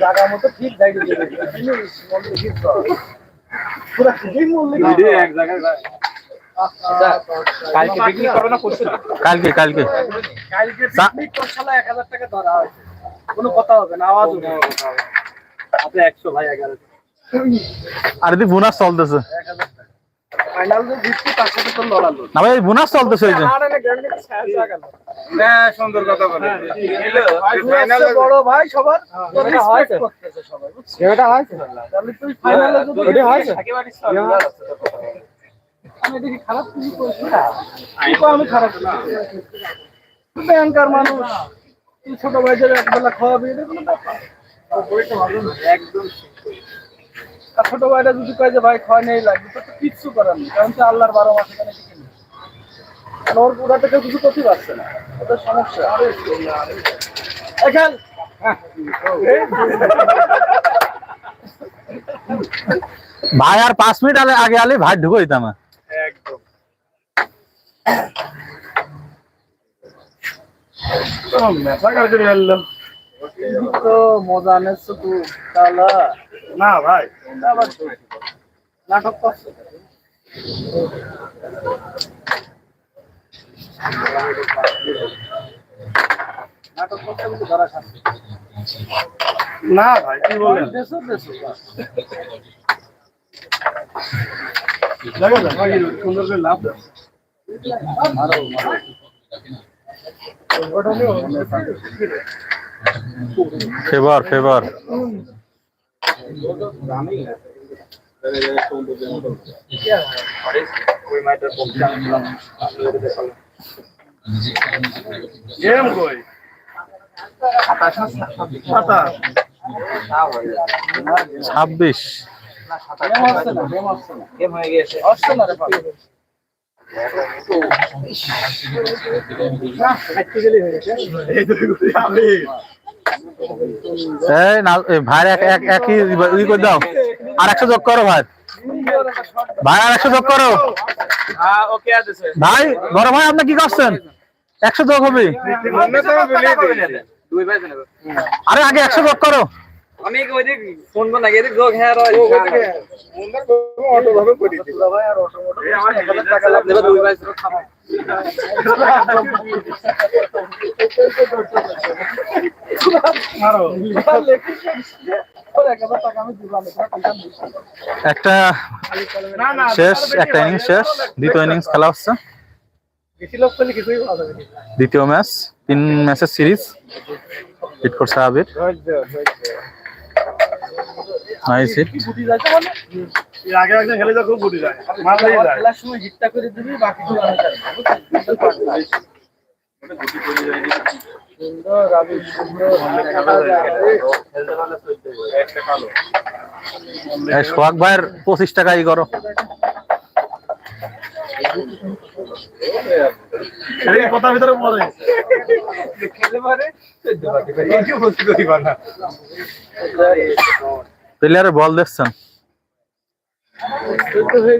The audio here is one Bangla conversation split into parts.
জায়গা মতো ঠিক জায়গা কালকে বিক্রি করো না করছ কালকে। কালকে কালকে সা- পিকনিক করছালা এক হাজার টাকা ধরা কোনো কথা হবে না আওয়াজ হবে। হাতে একশো ভাই এগারো আর বোনাস চলতেছে। ফাইনাল যে জিতছি তার সাথে তো লড়ালো না ভাই বোনাস চলতেছে ওই যে। আর এনে গেম নিয়ে ছায়া গেল। হ্যাঁ সুন্দর কথা বলে ফাইনাল বড় ভাই সবার। তোর respect সবাই এটা হয়েছে। তাহলে তুই ফাইনালে যদি ওটা হয়েছে? আমি দেখি খারাপ কিছু করিস না। আমি খারাপ ব্যাংকার মানুষ। তুই ছোট ভাইদের একবেলা খাওয়াবি এটা কোনো ব্যাপার? একদম আর ছোট ভাইটা যদি কয় যে ভাই খাওয়া নেই লাগবে। তো কিচ্ছু করার নেই কারণ তো আল্লাহর বারো মাস এখানে টিকে নেই। ওর পুরা থেকে কিছু করতে পারছে না ওদের সমস্যা। এখান। ভাই আর পাঁচ মিনিট আগে আগে আলে ভাই ঢুকে দিতাম একদম। তো মজা আনেছো তুই তাহলে। না ভাই। আবার নাটক করছে? নাটক করতে কিন্তু ধরা খাচ্ছে। না ভাই কি বলেন? দেশো দেশো দেখা যাক ভাই সুন্দর করে লাভ গেম কই? সাতাশ ছাব্বিশ হয়ে গেছে এই না ভাই, এক এক একই ই করে দাও। আর একশো যোগ করো ভাই। ভাই, আর একশো যোগ করো। ভাই, বড় ভাই, আপনি কি করছেন? একশো যোগ হবে। আরে, আগে একশো যোগ করো। আমি ফোন যোগ হ্যাঁ দিই একটা শেষ, একটা ইনিংস শেষ, দ্বিতীয় ইনিংস খেলা হচ্ছে। দ্বিতীয় ম্যাচ তিন ম্যাচের সিরিজ হিট করছে আবির। খেলে যা খুব যায় সময় হিটটা করে দিবি বাকি সোহাগ ভাইয়ের পঁচিশ টাকা ই করো। কথার ভিতরে না প্লেয়ারের বল দেখছেন। হয়ে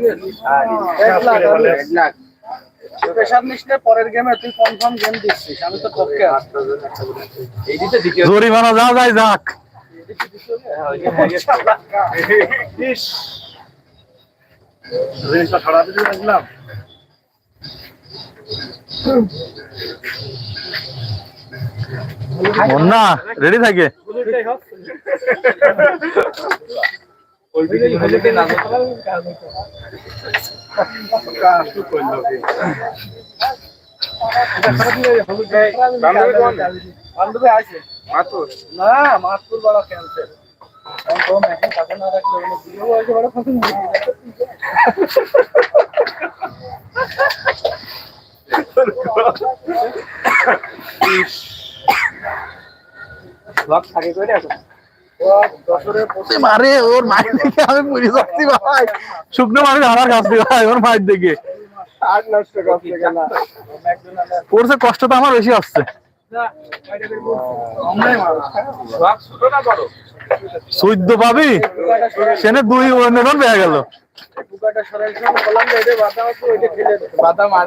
আমি- প্রেশার নিস পরের গেমে তুই কনফার্ম গেম দিচ্ছিস আমি তো পক্ষে জরিমানা যায় যাক। জিনিসটা না রেডি থাকে? ওই না না মাতপুর বড় ক্যান্সেল থাকে কইরা এখন মারে ওর মায়ের দিকে আমি পুরি যাচ্ছি ভাই। শুকনো মানুষ আমার কাছ ভাই ওর মায়ের দিকে আট নষ্ট করতে গেল ওর যে কষ্ট তো আমার বেশি আসছে চোদ্দ পাবি? সেনে দুই ওয়ানের পেয়ে গেল। বাদাম আর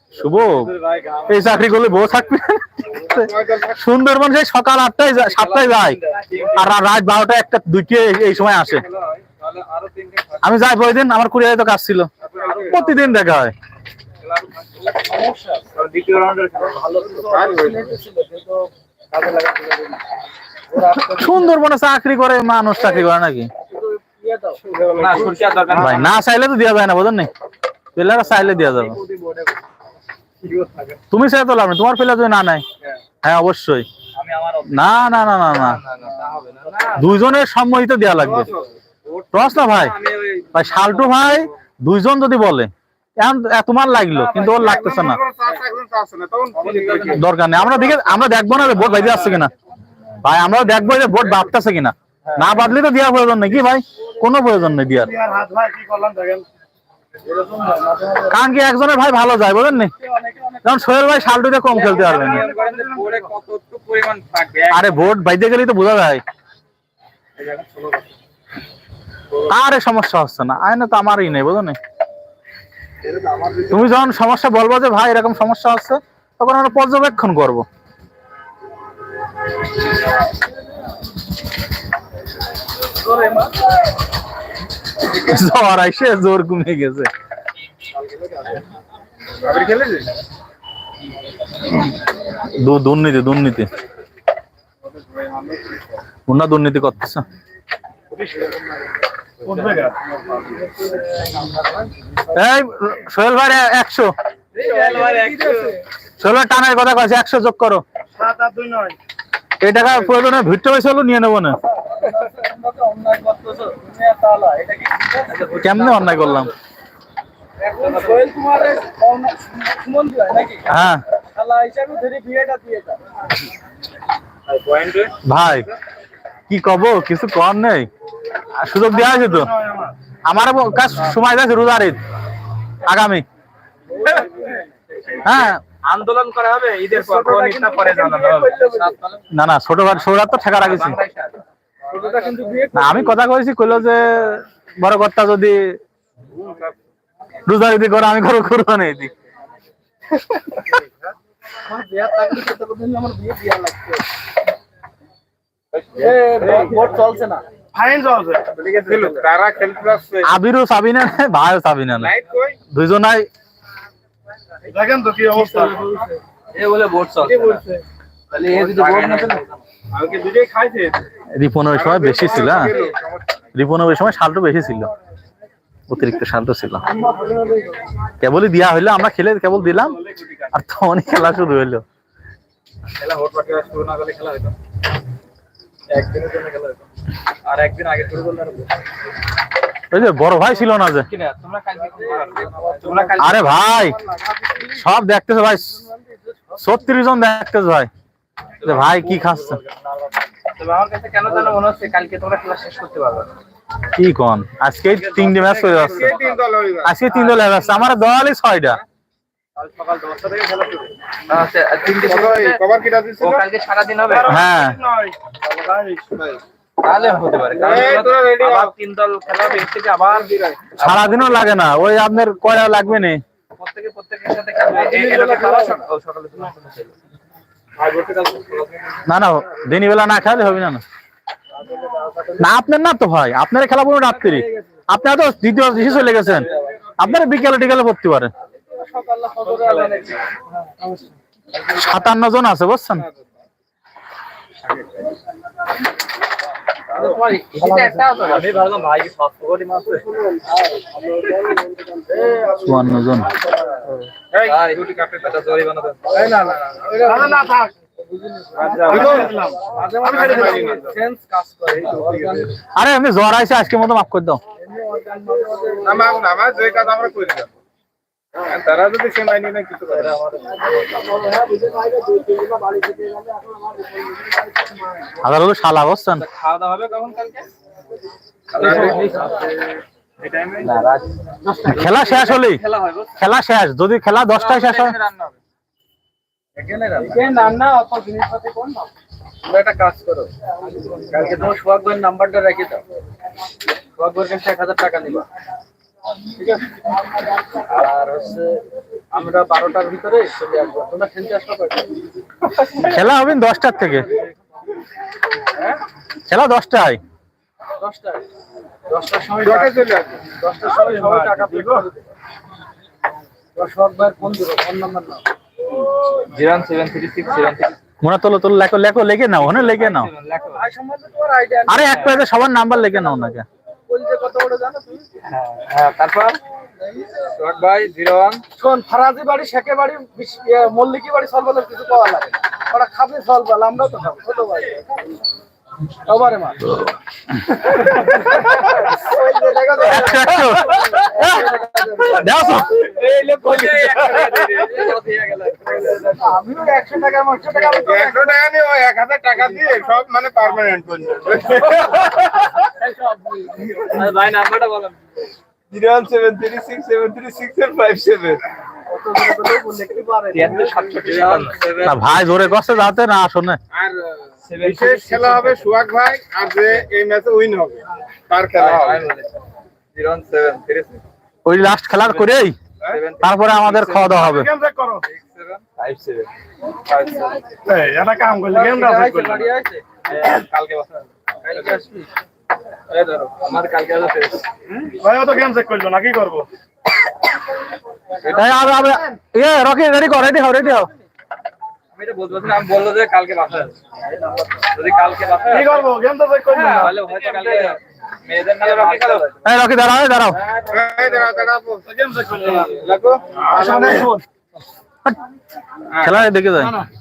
শুভ। এই চাকরি করলে বউ থাকবে। সুন্দরবন সেই সকাল আটটায় যায়, সাতটায় যায়। আর রাত বারোটা একটা, দুইটে এই- সময় আসে। আমি যাই দিন, আমার কুড়িয়ায় তো কাজ ছিল। প্রতিদিন দেখা হয়। সুন্দরবনে চাকরি করে, মানুষ চাকরি করে নাকি? না চাইলে তো দেওয়া যায় না বোঝেন নি চাইলে দেওয়া যাবে। তুমি চাই তো লাভ নেই তোমার পেলে যদি না নাই হ্যাঁ অবশ্যই না না না না না না, না, তা হবে না। না, দুইজনের সম্মতিতে দেওয়া লাগবে টস না ভাই ভাই শালটু ভাই দুইজন যদি বলে তোমার লাগল কিন্তু ওর লাগতেছে না দরকার নেই আমরা দেখে আমরা দেখব না যে ভোট বাইরে আসছে কিনা ভাই আমরা দেখব যে ভোট বাড়তেছে কিনা না বাদলে তো দেওয়ার প্রয়োজন নেই কি ভাই কোনো প্রয়োজন নেই দেওয়ার কারণ কি একজনের ভাই ভালো যায়, বুঝলেন নি? যেমন সোহেল ভাই শালটুতে কম খেলতে পারবে না। নিয়ম করেন যে পরে কতটুকু পরিমাণ থাকবে আরে ভোট বাইতে গেলেই তো বোঝা যায়। এ সমস্যা হচ্ছে না আয় না তো আমারই নেই বুঝো নি? তুমি যখন সমস্যা বলব যে ভাই এরকম সমস্যা হচ্ছে, তখন আমরা পর্যবেক্ষণ করব। জ্বর আইসে জোর কমে গেছে। দু- দুর্নীতি দুর্নীতি। উন্না দুর্নীতি করতেছে। এই সোহেল ভাই একশো। সোহেল ভাই টানের কথা কয়েছে একশো যোগ করো। এই টাকা প্রয়োজনে ভিড়তে হয়েছে নিয়ে নেব না। কেমনে অন্যায় করলাম? হয়। হ্যাঁ? ভাই কি কব? কিছু কম নেই। আর সুযোগ দেওয়া আছে তো। আমার কাজ সময় যাচ্ছে রোজার ঈদ আগামী। হ্যাঁ। আন্দোলন করা হবে ঈদের পর না না ছোট ভাই সৌরাত তো ঠেকা রাখিছি। না আমি কথা কইছি কইলো যে বড় কর্তা যদি রোজার ঈদি করে আমি করো করব না ঈদি আমার বিয়ে থাকলে খেতে বলতে আমার বিয়ে বিয়া লাগছে এ ভোট চলছে না। ফাইন চলছে। তারা খেলতে আসছে। আবিরও সাবিনা নাই ভাইও সাবিনা নাই। দুইজনাই দেখেন তো কি অবস্থা। এ বলে ভোট চলছে তাহলে এ যদি ভোট না রিপনের সময় বেশি ছিল হ্যাঁ? রিপনের সময় সালটা বেশি ছিল। অতিরিক্ত সালটা ছিল। কেবলই দিয়া হইল আমরা খেলে কেবল দিলাম আর তখনই খেলা শুরু হইল। ওই যে বড় ভাই ছিল না যে? আরে ভাই সব দেখতেছে ভাই ছত্রিশ জন দেখতেছে ভাই। ভাই কি খাচ্ছে আমার কাছে কেন জানো মনে হচ্ছে কালকে তোমরা খেলা শেষ করতে পারবে কি কন আজকে তিনটে ম্যাচ করে যাচ্ছে আজকে তিন দল হয়ে যাচ্ছে আমার দলই ছয়টা আচ্ছা হ্যাঁ সারাদিনও লাগে না ওই আপনার কয়টা লাগবে না প্রত্যেকে প্রত্যেকের সাথে না না দিনই বেলা না খেলে হবে না না। আপনার না তো ভাই, আপনার খেলা পুরো রাত্রি। আপনি তো দ্বিতীয় শেষ হয়ে গেছেন। আপনারা বিকেলে টিকেলে পড়তে পারেন। সাতান্ন জন আছে, বুঝছেন? চুয়ান্ন জন। দিলাম। কাজ করে organ, আরে আমি জ্বর আইসে আজকে মতো মাফ করে দাও। এমনি organ মাঝে মাঝে তারা যদি সেমাই নিয়ে না কিছু করে হাজার হলো শালা বুঝছেন? খাওয়া দাওয়া হবে কখন কালকে? খেলা শেষ হলেই খেলা হয় শেষ যদি খেলা দশটায় শেষ হয়? এখানে রান্না অত জিনিসপাতি কোন না একটা কাজ করো। কালকে তোমার সোহাগ নাম্বারটা রেখে দাও। সোহাগ ভাইয়ের কাছে এক হাজার টাকা নিবা। আর হচ্ছে আমরা বারোটার ভিতরে চলে আসব। তোমরা খেলতে আসব খেলা হবে দশটার থেকে। হ্যাঁ? খেলা দশটায়। দশটায়। দশটার সময় চলে আসবে। দশটার সবাই টাকা দেবে। মনে তোলো তোলো লেখো লেখো লেগে নাও ওখানে লেগে নাও। লেখো ভাই সম্বন্ধে তোমার আইডিয়া আরে এক পেজে সবার নাম্বার লেগে নাও নাকি তুমি? হ্যাঁ তারপর? ভাই জিরো ওয়ান শোন ফারাজি বাড়ি শেখে বাড়ি ইয়ে, মল্লিকি বাড়ি সলবালের কিছু পাওয়া লাগে। ওরা খাবে সলবাল আমরাও তো খাব ছোট ভাই। মা ওই যে দেখো তো। একশো একশো দেও তো। মানে ভাই নাম্বারটা বলেন zero seven three six seven three six five seven ভাই জোরে কষ্ট যাতে না শোনে আর বিশেষ খেলা হবে সুহাগ ভাই আর যে এই ম্যাচে উইন হবে তার খেলা হবে জিরো সেভেন থ্রি সিক্স ওই লাস্ট খেলার করেই তারপরে আমাদের খাওয়া দাওয়া হবে। কালকে বসা করব? রেডি কর রেডি হও রেডি হও। এটা বলতে পারছি আমি বলল যে কালকে যদি কালকে বাসা কি করব? গেম তো চেক করল তাহলে হয়তো কালকে নামে রকি দাঁড়াও দাঁড়াও। খেলা দেখে যায়।